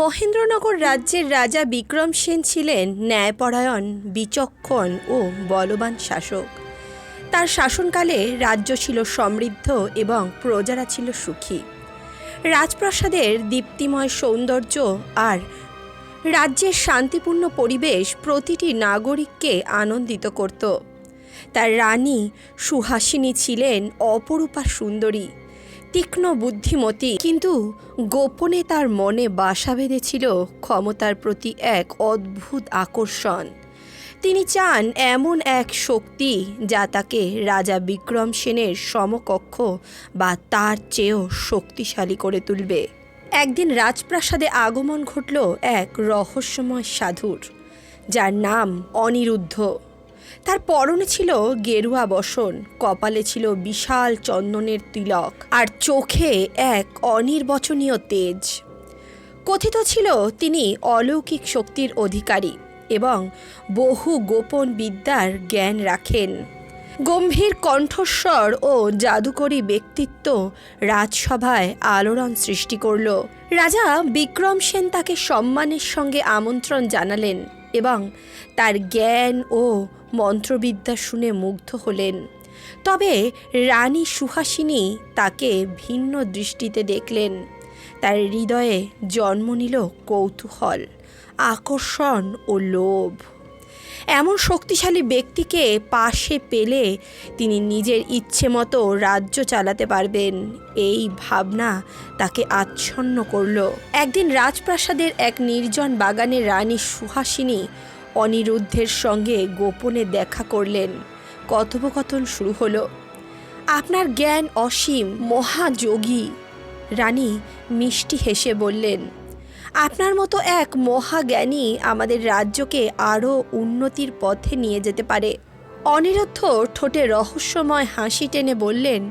মহেন্দ্রনগর রাজ্যের রাজা বিক্রম সেন ছিলেন ন্যায়পরায়ণ, বিচক্ষণ ও বলবান শাসক। তার শাসনকালে রাজ্য ছিল সমৃদ্ধ এবং প্রজারা ছিল সুখী। রাজপ্রাসাদের দীপ্তিময় সৌন্দর্য আর রাজ্যের শান্তিপূর্ণ পরিবেশ প্রতিটি নাগরিককে আনন্দিত করত। তার রানী সুহাসিনী ছিলেন অপরূপা সুন্দরী। তীক্ষ্ণ বুদ্ধিমতী, কিন্তু গোপনে তার মনে বাসা বেঁধেছিল ক্ষমতার প্রতি এক অদ্ভুত আকর্ষণ। তিনি চান এমন এক শক্তি যা তাকে রাজা বিক্রম সেনের সমকক্ষ বা তার চেয়েও শক্তিশালী করে তুলবে। একদিন রাজপ্রাসাদে আগমন ঘটল এক রহস্যময় সাধুর, যার নাম অনিরুদ্ধ। তার পরনে ছিল গেরুয়া বসন, কপালে ছিল বিশাল চন্দনের তিলক আর চোখে এক অনির্বচনীয় তেজ। কথিত ছিল তিনি অলৌকিক শক্তির অধিকারী এবং বহু গোপন বিদ্যার জ্ঞান রাখেন। গম্ভীর কণ্ঠস্বর ও জাদুকরী ব্যক্তিত্ব রাজসভায় আলোড়ন সৃষ্টি করল। রাজা বিক্রম সেন তাকে সম্মানের সঙ্গে আমন্ত্রণ জানালেন এবং তার জ্ঞান ও মন্ত্রবিদ্যা শুনে মুগ্ধ হলেন। তবে রানী সুহাসিনী তাকে ভিন্ন দৃষ্টিতে দেখলেন। তার হৃদয়ে জন্ম নিল কৌতূহল, আকর্ষণ ও লোভ। এমন শক্তিশালী ব্যক্তিকে পাশে পেলে তিনি নিজের ইচ্ছে মতো রাজ্য চালাতে পারবেন। এই ভাবনা তাকে আচ্ছন্ন করল। একদিন রাজপ্রাসাদের এক নির্জন বাগানে রানী সুহাসিনী অনিরুদ্ধের সঙ্গে গোপনে দেখা করলেন। কথোপকথন শুরু হলো। আপনার জ্ঞান অসীম, মহাযোগী। রানী মিষ্টি হেসে বললেন, আপনার মতো এক মহাজ্ঞানী আমাদের রাজ্যকে আরও উন্নতির পথে নিয়ে যেতে পারে। অনিরুদ্ধ ঠোঁটে রহস্যময় হাসি টেনে বললেন,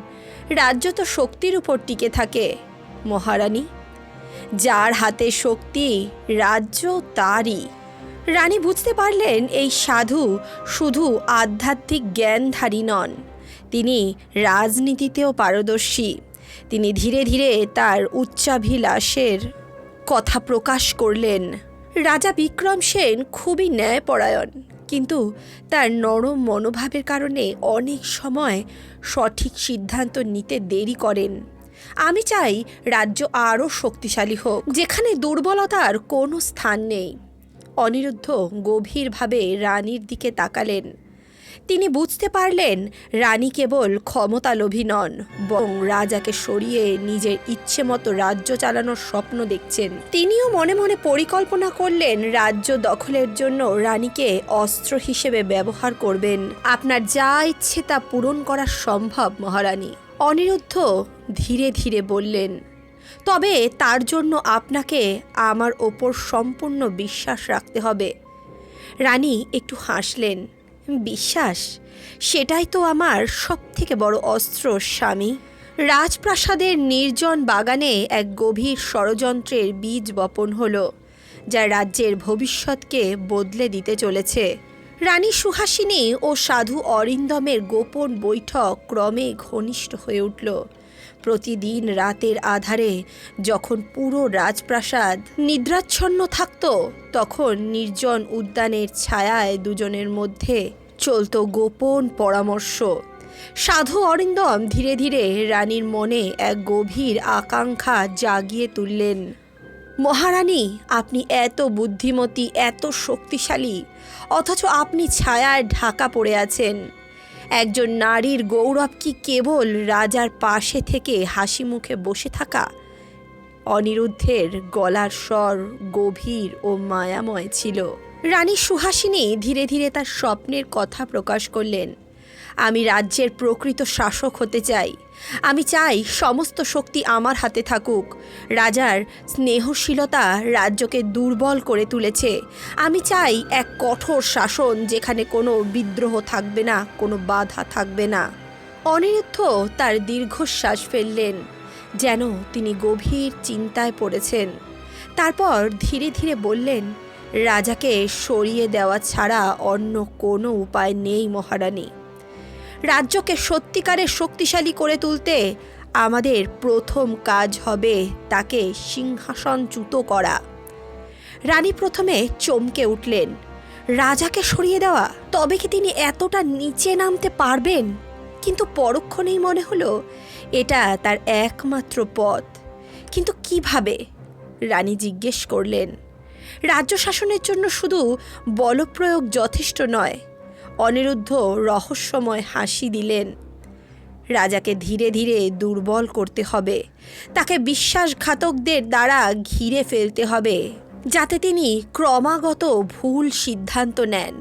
রাজ্য তো শক্তির উপর টিকে থাকে, মহারানী। যার হাতে শক্তি, রাজ্য তারই। রানী বুঝতে পারলেন এই সাধু শুধু আধ্যাত্মিক জ্ঞানধারী নন। তিনি রাজনীতিতেও পারদর্শী। তিনি ধীরে ধীরে তার উচ্চাভিলাষের কথা প্রকাশ করলেন। রাজা বিক্রম সেন খুবই ন্যায়পরায়ণ, কিন্তু তার নরম মনোভাবের কারণে অনেক সময় সঠিক সিদ্ধান্ত নিতে দেরি করেন। আমি চাই রাজ্য আরও শক্তিশালী হোক, যেখানে দুর্বলতার কোনো স্থান নেই। অনিরুদ্ধ গভীরভাবে রানীর দিকে তাকালেন। তিনি বুঝতে পারলেন রানী কেবল ক্ষমতালোভী নন, বরং রাজাকে সরিয়ে নিজের ইচ্ছে মতো রাজ্য চালানোর স্বপ্ন দেখছেন। তিনিও মনে মনে পরিকল্পনা করলেন রাজ্য দখলের জন্য রানীকে অস্ত্র হিসেবে ব্যবহার করবেন। আপনার যা ইচ্ছে তা পূরণ করা সম্ভব, মহারানী। অনিরুদ্ধ ধীরে ধীরে বললেন তবে তার জন্য আপনাকে আমার ওপর সম্পূর্ণ বিশ্বাস রাখতে হবে। রানী একটু হাসলেন। বিশ্বাস? সেটাই তো আমার সব থেকে বড় অস্ত্র, স্বামী। রাজপ্রাসাদের নির্জন বাগানে এক গভীর ষড়যন্ত্রের বীজ বপন হলো, যা রাজ্যের ভবিষ্যৎকে বদলে দিতে চলেছে। রানী সুহাসিনী ও সাধু অরিন্দমের গোপন বৈঠক ক্রমে ঘনিষ্ঠ হয়ে উঠল। প্রতিদিন রাতের আধারে যখন পুরো রাজপ্রাসাদ নিদ্রাচ্ছন্ন থাকত, তখন নির্জন উদ্যানের ছায়ায় দুজনের মধ্যে চলত গোপন পরামর্শ। সাধু অরিন্দম ধীরে ধীরে রানীর মনে এক গভীর আকাঙ্ক্ষা জাগিয়ে তুললেন। মহারানী, আপনি এত বুদ্ধিমতী, এত শক্তিশালী, অথচ আপনি ছায়ায় ঢাকা পড়ে আছেন। একজন নারীর গৌরব কি কেবল রাজার পাশে থেকে হাসি মুখে বসে থাকা? অনিরুদ্ধের গলার স্বর গভীর ও মায়াময় ছিল। রানী সুহাসিনী ধীরে ধীরে তার স্বপ্নের কথা প্রকাশ করলেন। আমি রাজ্যের প্রকৃত শাসক হতে চাই। আমি চাই সমস্ত শক্তি আমার হাতে থাকুক। রাজার স্নেহশীলতা রাজ্যকে দুর্বল করে তুলেছে। আমি চাই এক কঠোর শাসন যেখানে কোনো বিদ্রোহ থাকবে না, কোনো বাধা থাকবে না। অনিরুদ্ধ তার দীর্ঘশ্বাস ফেললেন, যেন তিনি গভীর চিন্তায় পড়েছেন। তারপর ধীরে ধীরে বললেন, রাজাকে সরিয়ে দেওয়া ছাড়া অন্য কোনো উপায় নেই মহারানী। রাজ্যকে সত্যিকারের শক্তিশালী করে তুলতে আমাদের প্রথম কাজ হবে তাকে সিংহাসনচ্যুত করা। রানী প্রথমে চমকে উঠলেন। রাজাকে সরিয়ে দেওয়া? তবে কি তিনি এতটা নিচে নামতে পারবেন? কিন্তু পরক্ষণেই মনে হলো, এটা তার একমাত্র পথ। কিন্তু কীভাবে? রানী জিজ্ঞেস করলেন। রাজ্য শাসনের জন্য শুধু বলপ্রয়োগ যথেষ্ট নয় অনিরুদ্ধ রহস্যময় হাসি দিলেন। রাজাকে ধীরে ধীরে দুর্বল করতে হবে। তাকে বিশ্বাসঘাতকদের দ্বারা ঘিরে ফেলতে হবে, যাতে তিনি ক্রমাগত ভুল সিদ্ধান্ত নেন।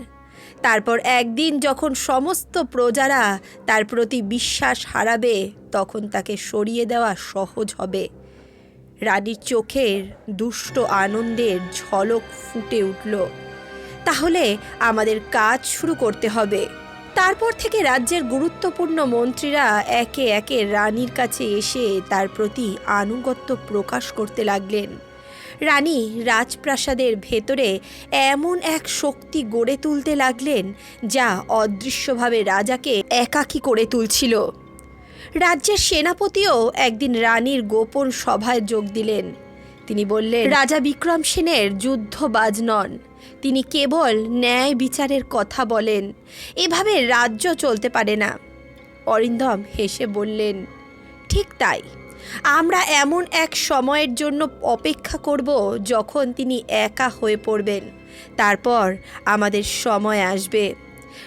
তারপর একদিন যখন সমস্ত প্রজারা তার প্রতি বিশ্বাস হারাবে, তখন তাকে সরিয়ে দেওয়া সহজ হবে। রানীর চোখের দুষ্ট আনন্দের ঝলক ফুটে উঠল। তাহলে আমাদের কাজ শুরু করতে হবে। তারপর থেকে রাজ্যের গুরুত্বপূর্ণ মন্ত্রীরা একে একে রানীর কাছে এসে তার প্রতি আনুগত্য প্রকাশ করতে লাগলেন। রানী রাজপ্রাসাদের ভেতরে এমন এক শক্তি গড়ে তুলতে লাগলেন, যা অদৃশ্যভাবে রাজাকে একাকী করে তুলছিল। রাজ্যের সেনাপতিও একদিন রানীর গোপন সভায় যোগ দিলেন। তিনি বললেন, রাজা বিক্রম সেনের যুদ্ধবাজ নন। তিনি কেবল ন্যায় বিচারের কথা বলেন। এভাবে রাজ্য চলতে পারে না। অরিন্দম হেসে বললেন, ঠিক তাই। আমরা এমন এক সময়ের জন্য অপেক্ষা করব যখন তিনি একা হয়ে পড়বেন। তারপর আমাদের সময় আসবে।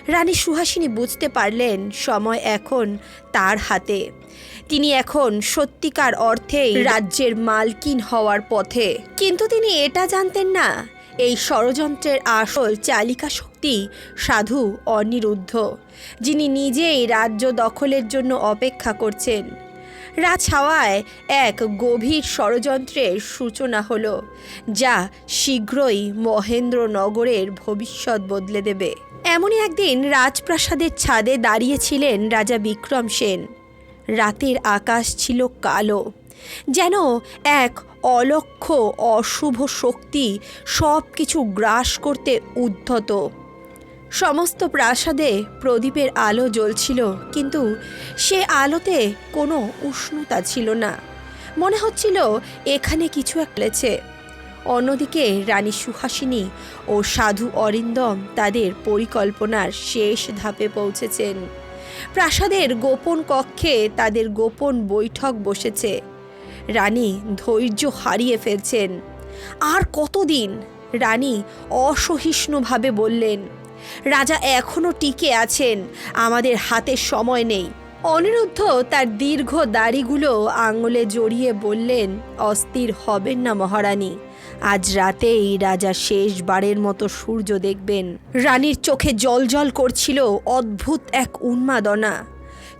রানী সুহাসিনী বুঝতে পারলেন সময় এখন তার হাতে। তিনি এখন সত্যিকার অর্থেই রাজ্যের মালকিন হওয়ার পথে। কিন্তু তিনি এটা জানতেন না এই ষড়যন্ত্রের আসল চালিকা শক্তি সাধু অনিরুদ্ধ, যিনি নিজেই রাজ্য দখলের জন্য অপেক্ষা করছেন। রাজহাওয়ায় এক গভীর ষড়যন্ত্রের সূচনা হলো, যা শীঘ্রই মহেন্দ্রনগরের ভবিষ্যৎ বদলে দেবে। এমনই একদিন রাজপ্রাসাদের ছাদে দাঁড়িয়েছিলেন রাজা বিক্রম সেন। রাতের আকাশ ছিল কালো, যেন এক অলক্ষ্য অশুভ শক্তি সব কিছু গ্রাস করতে উদ্ধত। সমস্ত প্রাসাদে প্রদীপের আলো জ্বলছিল, কিন্তু সে আলোতে কোনো উষ্ণতা ছিল না। মনে হচ্ছিল এখানে কিছু একলেছে অন্যদিকে রানী সুহাসিনী ও সাধু অরিন্দম তাদের পরিকল্পনার শেষ ধাপে পৌঁছেছেন। প্রাসাদের গোপন কক্ষে তাদের গোপন বৈঠক বসেছে। রানী ধৈর্য হারিয়ে ফেলছেন। আর কতদিন? রানী অসহিষ্ণুভাবে বললেন, রাজা এখনও টিকে আছেন, আমাদের হাতে সময় নেই। অনিরুদ্ধ তার দীর্ঘ দাড়িগুলো আঙুলে জড়িয়ে বললেন, অস্থির হবেন না মহারানী, আজ রাতেই রাজা শেষবারের মতো সূর্য দেখবেন। রানীর চোখে জলজল করছিল অদ্ভুত এক উন্মাদনা।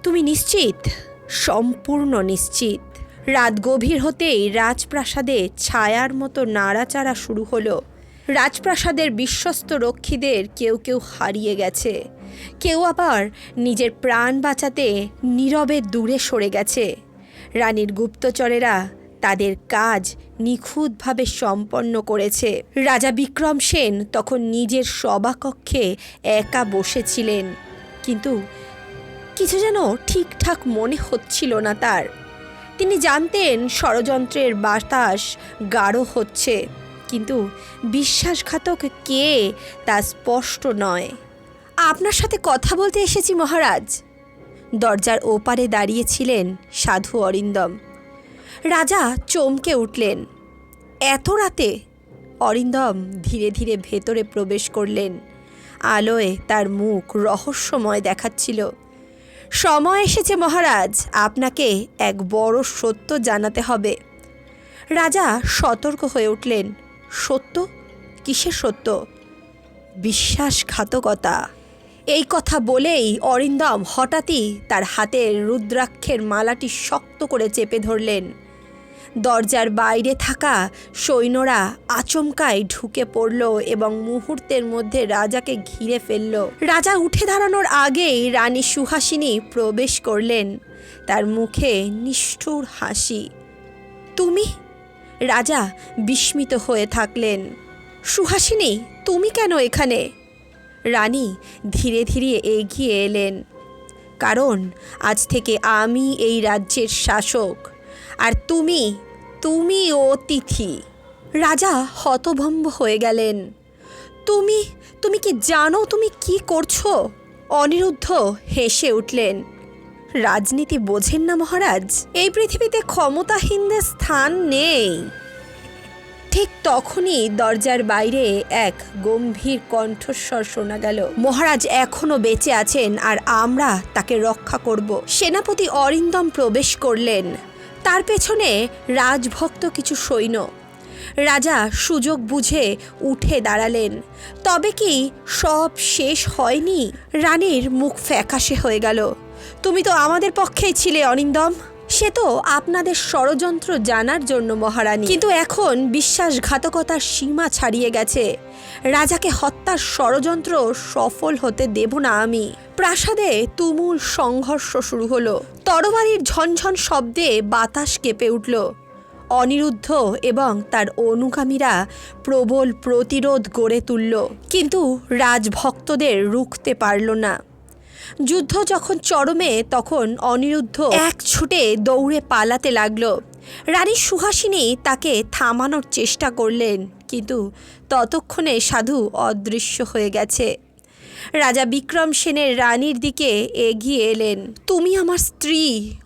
তুমি নিশ্চিত? সম্পূর্ণ নিশ্চিত? রাত গভীর হতেই রাজপ্রাসাদে ছায়ার মতো নাড়াচাড়া শুরু হলো। রাজপ্রাসাদের বিশ্বস্ত রক্ষীদের কেউ কেউ হারিয়ে গেছে। কেউ আবার নিজের প্রাণ বাঁচাতে নীরবে দূরে সরে গেছে। রানীর গুপ্তচরেরা তাদের কাজ নিখুঁতভাবে সম্পন্ন করেছে। রাজা বিক্রম সেন তখন নিজের সভাকক্ষে একা বসেছিলেন। কিন্তু কিছু যেন ঠিকঠাক মনে হচ্ছিল না তার। তিনি জানতেন ষড়যন্ত্রের বাতাস গাঢ় হচ্ছে, কিন্তু বিশ্বাসঘাতক কে তা স্পষ্ট নয়। আপনার সাথে কথা বলতে এসেছি, মহারাজ। দরজার ওপারে দাঁড়িয়েছিলেন সাধু অরিন্দম। রাজা চমকে উঠলেন। এত রাতে? অরিন্দম ধীরে ধীরে ভেতরে প্রবেশ করলেন। আলোয় তার মুখ রহস্যময় দেখাচ্ছিল। সময় এসেছে মহারাজ, আপনাকে এক বড় সত্য জানাতে হবে। রাজা সতর্ক হয়ে উঠলেন, সত্য? কিসের সত্য? বিশ্বাসঘাতকতা। এই কথা বলেই অরিন্দম হঠাৎই তার হাতের রুদ্রাক্ষের মালাটি শক্ত করে চেপে ধরলেন। দরজার বাইরে থাকা সৈন্যরা আচমকায় ঢুকে পড়ল এবং মুহূর্তের মধ্যে রাজাকে ঘিরে ফেলল। রাজা উঠে দাঁড়ানোর আগেই রানী সুহাসিনী প্রবেশ করলেন। তার মুখে নিষ্ঠুর হাসি। তুমি? রাজা বিস্মিত হয়ে থাকলেন। সুহাসিনী, তুমি কেন এখানে? রানী ধীরে ধীরে এগিয়ে এলেন। কারণ আজ থেকে আমি এই রাজ্যের শাসক। আর তুমি তুমি অতিথি রাজা হতভম্ব হয়ে গেলেন। তুমি তুমি কি জানো তুমি কি করছ? অনিরুদ্ধ হেসে উঠলেন। রাজনীতি বোঝেন না মহারাজ, এই পৃথিবীতে ক্ষমতাহীনদের স্থান নেই। ঠিক তখনই দরজার বাইরে এক গম্ভীর কণ্ঠস্বর শোনা গেল। মহারাজ এখনও বেঁচে আছেন আর আমরা তাকে রক্ষা করব। সেনাপতি অরিন্দম প্রবেশ করলেন। তার পেছনে রাজভক্ত কিছু সৈন্য। রাজা সুযোগ বুঝে উঠে দাঁড়ালেন। তবে কি সব শেষ হয়নি? রানীর মুখ ফ্যাকাশে হয়ে গেল। তুমি তো আমাদের পক্ষেই ছিলে, অনিন্দম। সে তো আপনাদের ষড়যন্ত্র জানার জন্য মহারানী। কিন্তু এখন বিশ্বাসঘাতকতার সীমা ছাড়িয়ে গেছে। রাজাকে হত্যার ষড়যন্ত্র সফল হতে দেব না আমি। প্রাসাদে তুমুল সংঘর্ষ শুরু হলো। তরবারির ঝনঝন শব্দে বাতাস কেঁপে উঠল। অনিরুদ্ধ এবং তার অনুগামীরা প্রবল প্রতিরোধ গড়ে তুলল। কিন্তু রাজভক্তদের রুখতে পারল না। যুদ্ধ যখন চরমে, তখন অনিরুদ্ধ এক ছুটে দৌড়ে পালাতে লাগল। রানী সুহাসিনী তাকে থামানোর চেষ্টা করলেন, কিন্তু ততক্ষণে সাধু অদৃশ্য হয়ে গেছে। রাজা বিক্রম সেনের রানীর দিকে এগিয়ে এলেন। তুমি আমার স্ত্রী,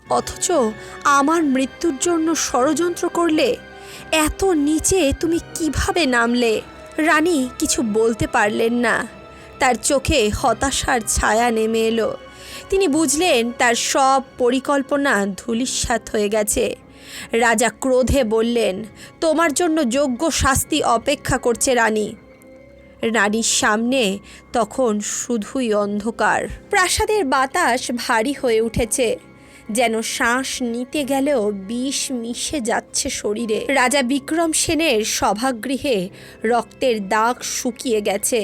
অথচ আমার মৃত্যুর জন্য ষড়যন্ত্র করলে, এত নিচে তুমি কীভাবে নামলে? রানী কিছু বলতে পারলেন না। তার চোখে হতাশার ছায়া নেমে এলো। তিনি বুঝলেন তার সব পরিকল্পনা ধূলিসাৎ হয়ে গেছে। রাজা ক্রোধে বললেন, তোমার জন্য যোগ্য শাস্তি অপেক্ষা করছে রানী। রানীর সামনে তখন শুধুই অন্ধকার। প্রাসাদের বাতাস ভারী হয়ে উঠেছে। যেন শ্বাস নিতে গেলেও বিষ মিশে যাচ্ছে শরীরে। রাজা বিক্রম সেনের সভাগৃহে রক্তের দাগ শুকিয়ে গেছে।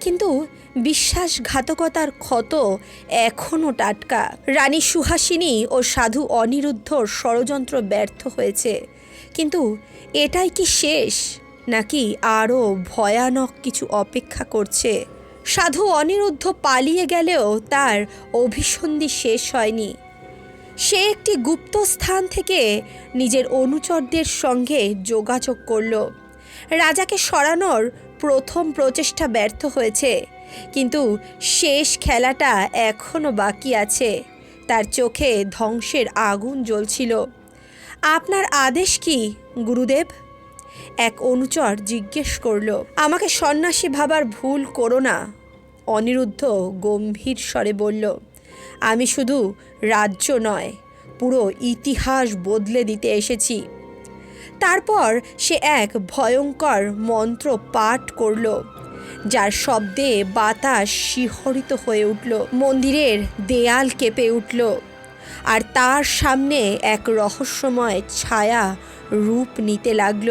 কিন্তু বিশ্বাসঘাতকতার ক্ষত এখনও টাটকা। রানী সুহাসিনী ও সাধু অনিরুদ্ধর ষড়যন্ত্র ব্যর্থ হয়েছে। কিন্তু এটাই কি শেষ? নাকি আরও ভয়ানক কিছু অপেক্ষা করছে? সাধু অনিরুদ্ধ পালিয়ে গেলেও তার অভিসন্ধি শেষ হয়নি। সে একটি গুপ্ত স্থান থেকে নিজের অনুচরদের সঙ্গে যোগাযোগ করল। রাজাকে সরানোর প্রথম প্রচেষ্টা ব্যর্থ হয়েছে। কিন্তু শেষ খেলাটা এখনও বাকি আছে। তার চোখে ধ্বংসের আগুন জ্বলছিল। আপনার আদেশ কি, গুরুদেব? এক অনুচর জিজ্ঞেস করল, আমাকে সন্ন্যাসী ভাবার ভুল করো না। অনিরুদ্ধ গম্ভীর স্বরে বলল, আমি শুধু রাজ্য নয়, পুরো ইতিহাস বদলে দিতে এসেছি। তারপর সে এক ভয়ঙ্কর মন্ত্র পাঠ করল, যার শব্দে বাতাস শিহরিত হয়ে উঠল, মন্দিরের দেয়াল কেঁপে উঠল, আর তার সামনে এক রহস্যময় ছায়া রূপ নিতে লাগল।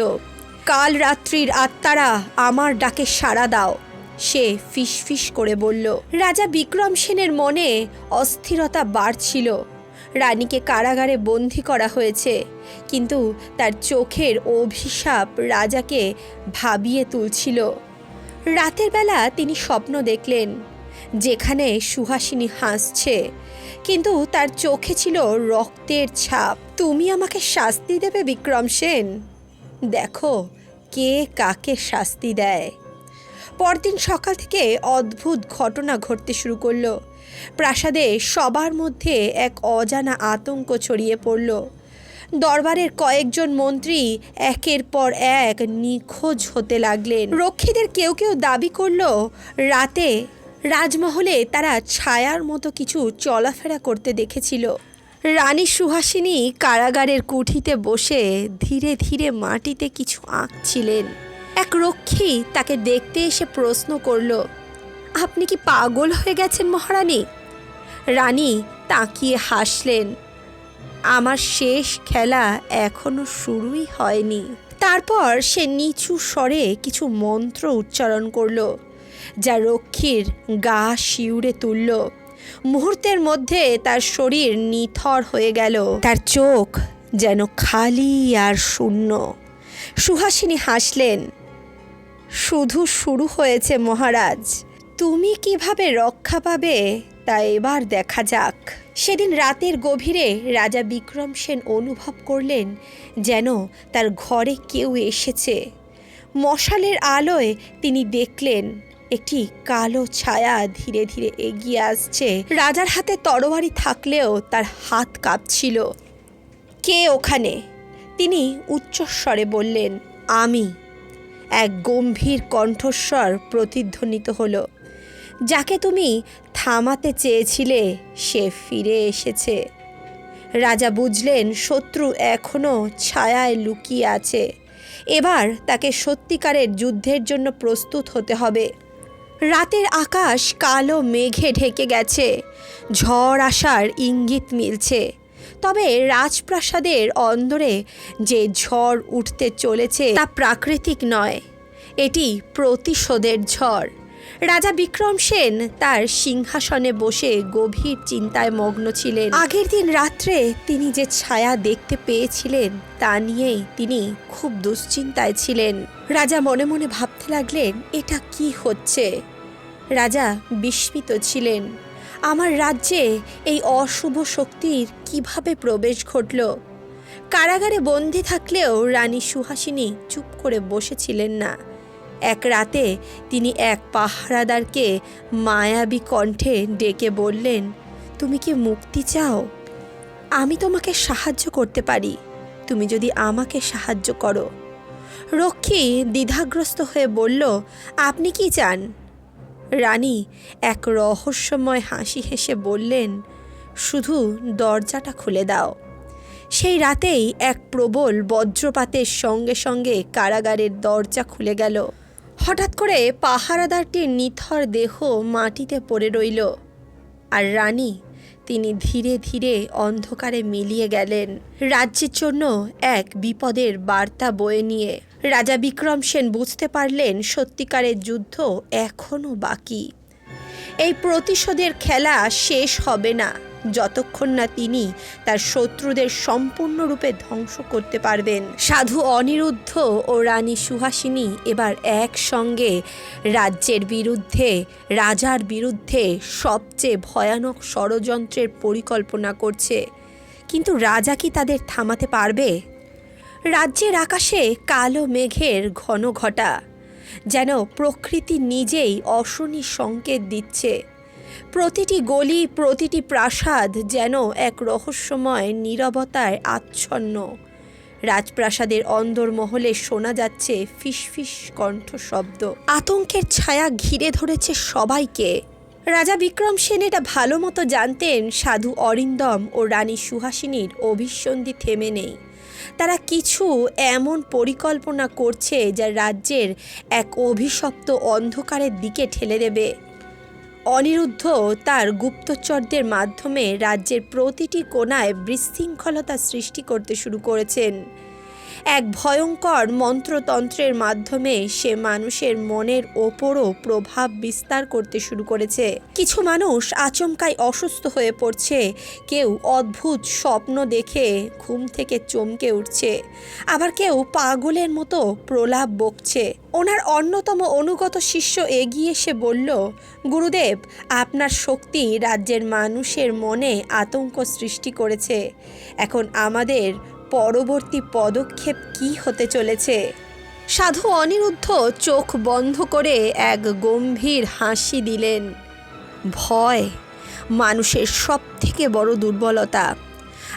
কাল রাত্রির আত্মারা আমার ডাকে সাড়া দাও, সে ফিসফিস করে বলল। রাজা বিক্রম সেনের মনে অস্থিরতা বাড়ছিল। রানীকে কারাগারে বন্দি করা হয়েছে। কিন্তু তার চোখের অভিশাপ রাজাকে ভাবিয়ে তুলছিল। রাতের বেলা তিনি স্বপ্ন দেখলেন, যেখানে সুহাসিনী হাসছে। কিন্তু তার চোখে ছিল রক্তের ছাপ। তুমি আমাকে শাস্তি দেবে, বিক্রম সেন? দেখো, কে কাকে শাস্তি দেয়? পরদিন সকাল থেকে অদ্ভুত ঘটনা ঘটতে শুরু করল। প্রাসাদে সবার মধ্যে এক অজানা আতঙ্ক ছড়িয়ে পড়ল। দরবারের কয়েকজন মন্ত্রী একের পর এক নিখোঁজ হতে লাগলেন। রক্ষীদের কেউ কেউ দাবি করল, রাতে রাজমহলে তারা ছায়ার মতো কিছু চলাফেরা করতে দেখেছিল। রানী সুহাসিনী কারাগারের কুঠিতে বসে ধীরে ধীরে মাটিতে কিছু আঁকছিলেন। এক রক্ষী তাকে দেখতে এসে প্রশ্ন করল আপনি কি পাগল হয়ে গেছেন মহারানী? রানী তাকিয়ে হাসলেন। আমার শেষ খেলা এখনও শুরুই হয়নি। তারপর সে নিচু স্বরে কিছু মন্ত্র উচ্চারণ করল, যা রক্ষীর গা শিউরে তুলল। মুহূর্তের মধ্যে তার শরীর নিথর হয়ে গেল। তার চোখ যেন খালি আর শূন্য। সুহাসিনী হাসলেন, শুধু শুরু হয়েছে মহারাজ। তুমি কীভাবে রক্ষা পাবে তা এবার দেখা যাক। সেদিন রাতের গভীরে রাজা বিক্রম সেন অনুভব করলেন যেন তার ঘরে কেউ এসেছে। মশালের আলোয় তিনি দেখলেন, একটি কালো ছায়া ধীরে ধীরে এগিয়ে আসছে। রাজার হাতে তরবারি থাকলেও তার হাত কাঁপছিল। কে ওখানে? তিনি উচ্চস্বরে বললেন, আমি। এক গম্ভীর কণ্ঠস্বর প্রতিধ্বনিত হলো। যাকে তুমি থামাতে চেয়েছিলে, সে ফিরে এসেছে। রাজা বুঝলেন শত্রু এখনও ছায়ায় লুকিয়ে আছে। এবার তাকে সত্যিকারের যুদ্ধের জন্য প্রস্তুত হতে হবে। রাতের আকাশ কালো মেঘে ঢেকে গেছে। ঝড় আসার ইঙ্গিত মিলছে। তবে রাজপ্রাসাদের অন্দরে যে ঝড় উঠতে চলেছে তা প্রাকৃতিক নয়, এটি প্রতিশোধের ঝড়। রাজা বিক্রম সেন তার সিংহাসনে বসে গভীর চিন্তায় মগ্ন ছিলেন। আগের দিন রাত্রে তিনি যে ছায়া দেখতে পেয়েছিলেন, তা নিয়েই তিনি খুব দুশ্চিন্তায় ছিলেন। রাজা মনে মনে ভাবতে লাগলেন, এটা কি হচ্ছে? রাজা বিস্মিত ছিলেন। আমার রাজ্যে এই অশুভ শক্তির কীভাবে প্রবেশ ঘটল? কারাগারে বন্দি থাকলেও রানী সুহাসিনী চুপ করে বসেছিলেন না। এক রাতে তিনি এক পাহারাদারকে মায়াবী কণ্ঠে ডেকে বললেন, তুমি কি মুক্তি চাও? আমি তোমাকে সাহায্য করতে পারি। তুমি যদি আমাকে সাহায্য করো। রক্ষী দ্বিধাগ্রস্ত হয়ে বলল, আপনি কি চান? রানী এক রহস্যময় হাসি হেসে বললেন, শুধু দরজাটা খুলে দাও। সেই রাতেই এক প্রবল বজ্রপাতের সঙ্গে সঙ্গে কারাগারের দরজা খুলে গেল। হঠাৎ করে পাহারাদারটির নিথর দেহ মাটিতে পড়ে রইল। আর রানী, তিনি ধীরে ধীরে অন্ধকারে মিলিয়ে গেলেন। রাজ্যের জন্য এক বিপদের বার্তা বয়ে নিয়ে। রাজা বিক্রম সেন বুঝতে পারলেন সত্যিকারের যুদ্ধ এখনও বাকি। এই প্রতিশোধের খেলা শেষ হবে না। যতক্ষণ না তিনি তার শত্রুদের সম্পূর্ণরূপে ধ্বংস করতে পারবেন। সাধু অনিরুদ্ধ ও রানী সুহাসিনী এবার একসঙ্গে রাজ্যের বিরুদ্ধে, রাজার বিরুদ্ধে সবচেয়ে ভয়ানক ষড়যন্ত্রের পরিকল্পনা করছে। কিন্তু রাজা কি তাদের থামাতে পারবে? রাজ্যের আকাশে কালো মেঘের ঘন ঘটা যেন প্রকৃতি নিজেই অশনি সংকেত দিচ্ছে। প্রতিটি গলি, প্রতিটি প্রাসাদ যেন এক রহস্যময় নীরবতায় আচ্ছন্ন। রাজপ্রাসাদের অন্দরমহলে শোনা যাচ্ছে ফিসফিস কণ্ঠ শব্দ আতঙ্কের ছায়া ঘিরে ধরেছে সবাইকে। রাজা বিক্রম সেন এটা ভালো মতো জানতেন সাধু অরিন্দম ও রানী সুহাসিনীর অভিসন্ধি থেমে নেই। তারা কিছু এমন পরিকল্পনা করছে যা রাজ্যের এক অভিশপ্ত অন্ধকারের দিকে ঠেলে দেবে। অনিরুদ্ধ তার গুপ্তচরদের মাধ্যমে রাজ্যের প্রতিটি কোণায় বিশৃঙ্খলতা সৃষ্টি করতে শুরু করেছেন। এক ভয়ঙ্কর মন্ত্রতন্ত্রের মাধ্যমে সে মানুষের মনের ওপরও প্রভাব বিস্তার করতে শুরু করেছে। কিছু মানুষ আচমকাই অসুস্থ হয়ে পড়ছে। কেউ অদ্ভুত স্বপ্ন দেখে ঘুম থেকে চমকে উঠছে। আবার কেউ পাগলের মতো প্রলাপ বকছে। ওনার অন্যতম অনুগত শিষ্য এগিয়ে এসে বলল, গুরুদেব, আপনার শক্তি রাজ্যের মানুষের মনে আতঙ্ক সৃষ্টি করেছে। এখন আমাদের পরবর্তী পদক্ষেপ কি হতে চলেছে? সাধু অনিরুদ্ধ চোখ বন্ধ করে এক গম্ভীর হাসি দিলেন। ভয় মানুষের সব থেকে বড় দুর্বলতা।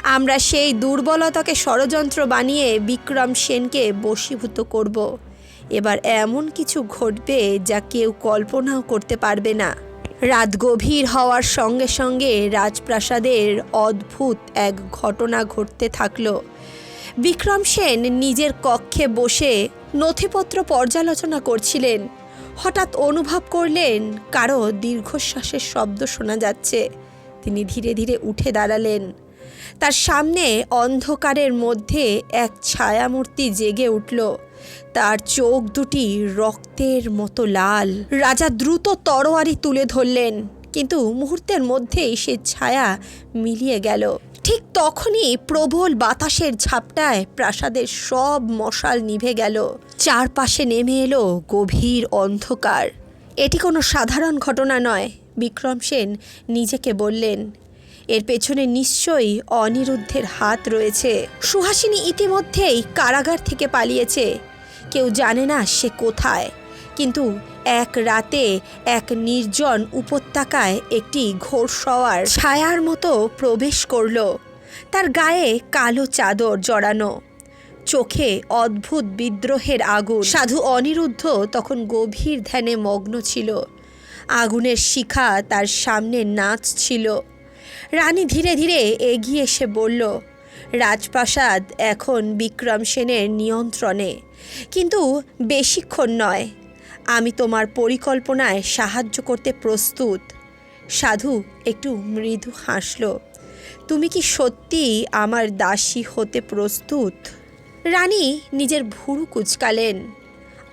আমরা সেই দুর্বলতাকে ষড়যন্ত্র বানিয়ে বিক্রম সেনকে বশীভূত করব। এবার এমন কিছু ঘটবে যা কেউ কল্পনাও করতে পারবে না। রাত গভীর হওয়ার সঙ্গে সঙ্গে রাজপ্রাসাদের অদ্ভুত এক ঘটনা ঘটতে থাকল। বিক্রম সেন নিজের কক্ষে বসে নথিপত্র পর্যালোচনা করছিলেন। হঠাৎ অনুভব করলেন কারও দীর্ঘশ্বাসের শব্দ শোনা যাচ্ছে। তিনি ধীরে ধীরে উঠে দাঁড়ালেন। তার সামনে অন্ধকারের মধ্যে এক ছায়ামূর্তি জেগে উঠল। তার চোখ দুটি রক্তের মতো লাল। রাজা দ্রুত তরোয়ারি তুলে ধরলেন, কিন্তু মুহূর্তের মধ্যেই সে ছায়া মিলিয়ে গেল। ঠিক তখনই প্রবল বাতাসের ঝাপটায় প্রাসাদের সব মশাল নিভে গেল। চারপাশে নেমে এলো গভীর অন্ধকার। এটি কোনো সাধারণ ঘটনা নয়, বিক্রম সেন নিজেকে বললেন। এর পেছনে নিশ্চয়ই অনিরুদ্ধের হাত রয়েছে। সুহাসিনী ইতিমধ্যেই কারাগার থেকে পালিয়েছে। কেউ জানে না সে কোথায়। কিন্তু এক রাতে এক নির্জন উপত্যকায় একটি ঘোড়সওয়ার ছায়ার মতো প্রবেশ করল। তার গায়ে কালো চাদর জড়ানো। চোখে অদ্ভুত বিদ্রোহের আগুন। সাধু অনিরুদ্ধ তখন গভীর ধ্যানে মগ্ন ছিল। আগুনের শিখা তার সামনে নাচ ছিল রানী ধীরে ধীরে এগিয়ে এসে বলল রাজপ্রাসাদ এখন বিক্রম সেনের নিয়ন্ত্রণে। কিন্তু বেশিক্ষণ নয়। আমি তোমার পরিকল্পনায় সাহায্য করতে প্রস্তুত। সাধু একটু মৃদু হাসল। তুমি কি সত্যি আমার দাসী হতে প্রস্তুত? রানী নিজের ভুরু কুচকালেন।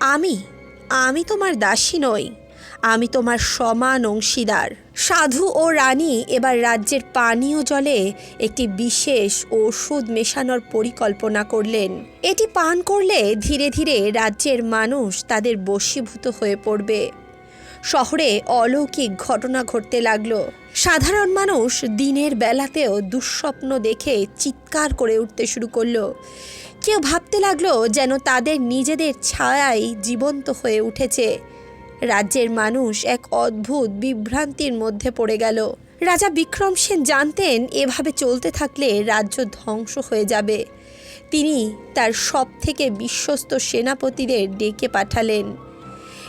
আমি আমি তোমার দাসী নই। আমি তোমার সমান অংশীদার। সাধু ও রানী এবার রাজ্যের পানীয় জলে একটি বিশেষ ওষুধ মেশানোর পরিকল্পনা করলেন। এটি পান করলে ধীরে ধীরে রাজ্যের মানুষ তাদের বশীভূত হয়ে পড়বে। শহরে অলৌকিক ঘটনা ঘটতে লাগল। সাধারণ মানুষ দিনের বেলাতেও দুঃস্বপ্ন দেখে চিৎকার করে উঠতে শুরু করল। কেউ ভাবতে লাগল যেন তাদের নিজেদের ছায়াই জীবন্ত হয়ে উঠেছে। রাজ্যের মানুষ এক অদ্ভুত বিভ্রান্তির মধ্যে পড়ে গেল। রাজা বিক্রম সেন জানতেন এভাবে চলতে থাকলে রাজ্য ধ্বংস হয়ে যাবে। তিনি তার সব থেকে বিশ্বস্ত সেনাপতিদের ডেকে পাঠালেন।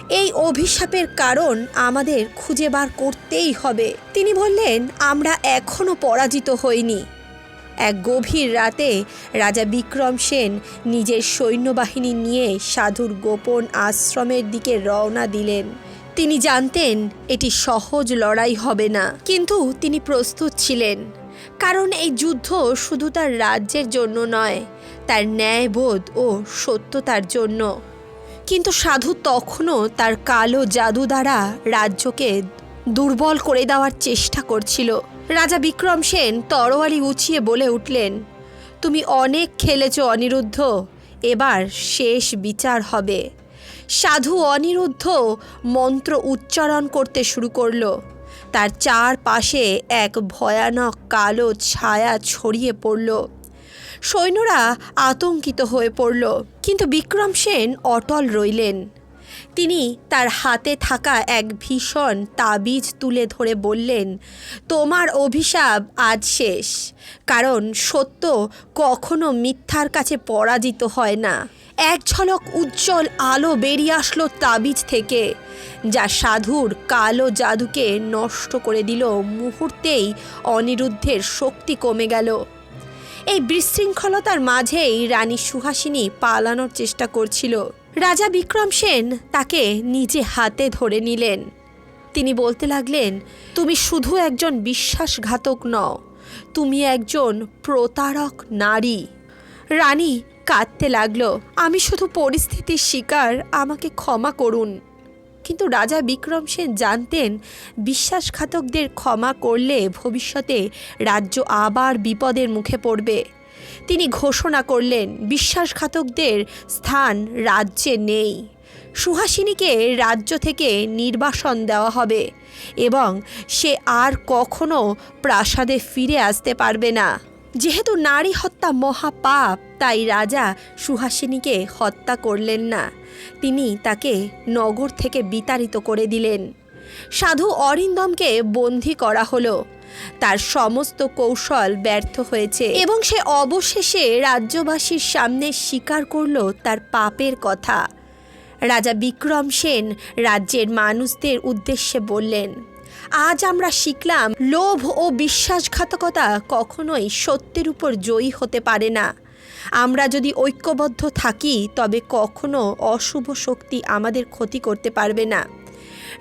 এই অভিশাপের কারণ আমাদের খুঁজে বার করতেই হবে। তিনি বললেন, আমরা এখনও পরাজিত হইনি। এক গভীর রাতে রাজা বিক্রম সেন নিজের সৈন্যবাহিনী নিয়ে সাধুর গোপন আশ্রমের দিকে রওনা দিলেন। তিনি জানতেন এটি সহজ লড়াই হবে না, কিন্তু তিনি প্রস্তুত ছিলেন। কারণ এই যুদ্ধ শুধু তার রাজ্যের জন্য নয়, তার ন্যায়বোধ ও সত্যতার জন্য। কিন্তু সাধু তখনও তার কালো জাদু দ্বারা রাজ্যকে দুর্বল করে দেওয়ার চেষ্টা করছিল। রাজা বিক্রম সেন তরোয়ারি উঁচিয়ে বলে উঠলেন, তুমি অনেক খেলেছ অনিরুদ্ধ, এবার শেষ বিচার হবে। সাধু অনিরুদ্ধ মন্ত্র উচ্চারণ করতে শুরু করল। তার চারপাশে এক ভয়ানক কালো ছায়া ছড়িয়ে পড়ল। সৈন্যরা আতঙ্কিত হয়ে পড়ল, কিন্তু বিক্রম সেন অটল রইলেন। তিনি তার হাতে থাকা এক ভীষণ তাবিজ তুলে ধরে বললেন, তোমার অভিশাপ আজ শেষ, কারণ সত্য কখনো মিথ্যার কাছে পরাজিত হয় না। এক ঝলক উজ্জ্বল আলো বেরিয়ে আসলো তাবিজ থেকে, যা সাধুর কালো জাদুকে নষ্ট করে দিল। মুহূর্তেই অনিরুদ্ধের শক্তি কমে গেল। এই বিশৃঙ্খলতার মাঝেই রানী সুহাসিনী পালানোর চেষ্টা করছিল। রাজা বিক্রম সেন তাকে নিজে হাতে ধরে নিলেন। তিনি বলতে লাগলেন, তুমি শুধু একজন বিশ্বাসঘাতক নও, তুমি একজন প্রতারক নারী। রানী কাঁদতে লাগল, আমি শুধু পরিস্থিতির শিকার, আমাকে ক্ষমা করুন। কিন্তু রাজা বিক্রম সেন জানতেন, বিশ্বাসঘাতকদের ক্ষমা করলে ভবিষ্যতে রাজ্য আবার বিপদের মুখে পড়বে। তিনি ঘোষণা করলেন, বিশ্বাসঘাতকদের স্থান রাজ্যে নেই। সুহাসিনীকে রাজ্য থেকে নির্বাসন দেওয়া হবে এবং সে আর কখনো প্রাসাদে ফিরে আসতে পারবে না। যেহেতু নারী হত্যা মহাপাপ, তাই রাজা সুহাসিনীকে হত্যা করলেন না। তিনি তাকে নগর থেকে বিতাড়িত করে দিলেন। সাধু অরিন্দমকে বন্দি করা হলো। তার সমস্ত কৌশল ব্যর্থ হয়েছে এবং সে অবশেষে রাজ্যবাসীর সামনে স্বীকার করল তার পাপের কথা। রাজা বিক্রম সেন রাজ্যের মানুষদের উদ্দেশ্যে বললেন, আজ আমরা শিখলাম লোভ ও বিশ্বাসঘাতকতা কখনোই সত্যের উপর জয়ী হতে পারে না। আমরা যদি ঐক্যবদ্ধ থাকি, তবে কখনো অশুভ শক্তি আমাদের ক্ষতি করতে পারবে না।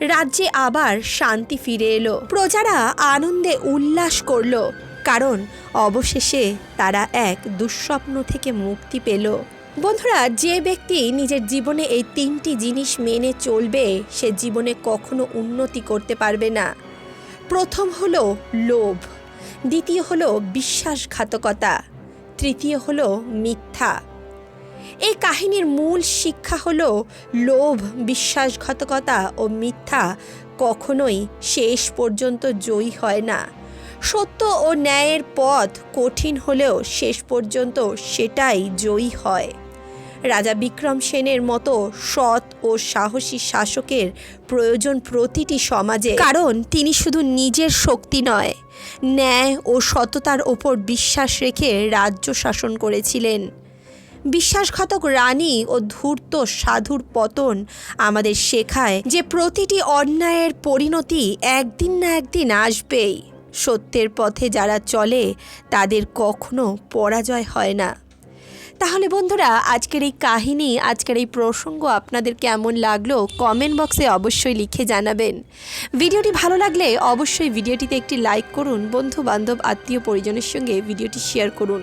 রাজ্যে আবার শান্তি ফিরে এলো। প্রজারা আনন্দে উল্লাস করল, কারণ অবশেষে তারা এক দুঃস্বপ্ন থেকে মুক্তি পেল। বন্ধুরা, যে ব্যক্তি নিজের জীবনে এই তিনটি জিনিস মেনে চলবে, সে জীবনে কখনো উন্নতি করতে পারবে না। প্রথম হলো লোভ, দ্বিতীয় হলো বিশ্বাসঘাতকতা, তৃতীয় হলো মিথ্যা। এই কাহিনীর মূল শিক্ষা হল লোভ, বিশ্বাসঘাতকতা ও মিথ্যা কখনোই শেষ পর্যন্ত জয়ী হয় না। সত্য ও ন্যায়ের পথ কঠিন হলেও শেষ পর্যন্ত সেটাই জয়ী হয়। রাজা বিক্রম সেনের মতো সৎ ও সাহসী শাসকের প্রয়োজন প্রতিটি সমাজে। কারণ তিনি শুধু নিজের শক্তি নয়, ন্যায় ও সততার ওপর বিশ্বাস রেখে রাজ্য শাসন করেছিলেন। বিশ্বাসঘাতক রানী ও ধূর্ত সাধুর পতন আমাদের শেখায় যে প্রতিটি অন্যায়ের পরিণতি একদিন না একদিন আসবেই। সত্যের পথে যারা চলে, তাদের কখনো পরাজয় হয় না। তাহলে বন্ধুরা, আজকের এই কাহিনী, আজকের এই প্রসঙ্গ আপনাদের কেমন লাগল কমেন্ট বক্সে অবশ্যই লিখে জানাবেন। ভিডিওটি ভালো লাগলে অবশ্যই ভিডিওটিতে একটি লাইক করুন বন্ধু বান্ধব আত্মীয় পরিজনের সঙ্গে ভিডিওটি শেয়ার করুন।